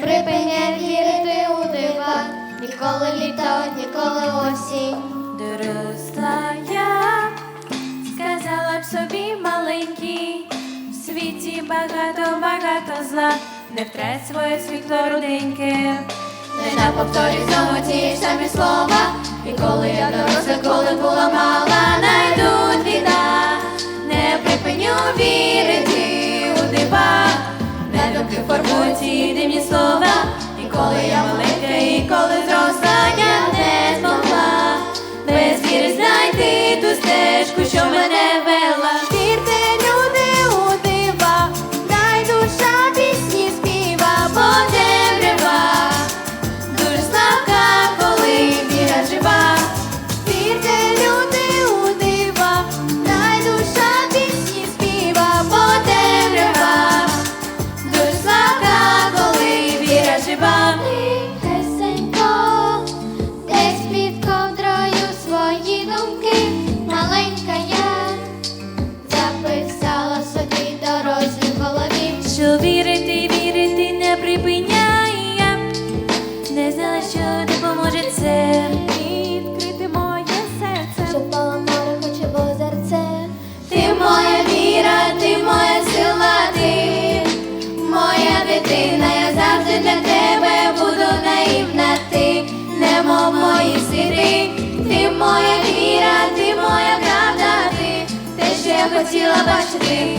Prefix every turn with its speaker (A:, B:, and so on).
A: припиняй вірити у дива, ніколи літо, ніколи осінь.
B: Доросла я, сказала б собі маленький, в світі багато, багато зла, не втрать своє світло руденьке.
A: Не на повторі знову ті самі слова. І коли я доросла, коли була мала, ці дивні слова. І коли я жива. Десь під ковдрою свої думки, хотіла бачити,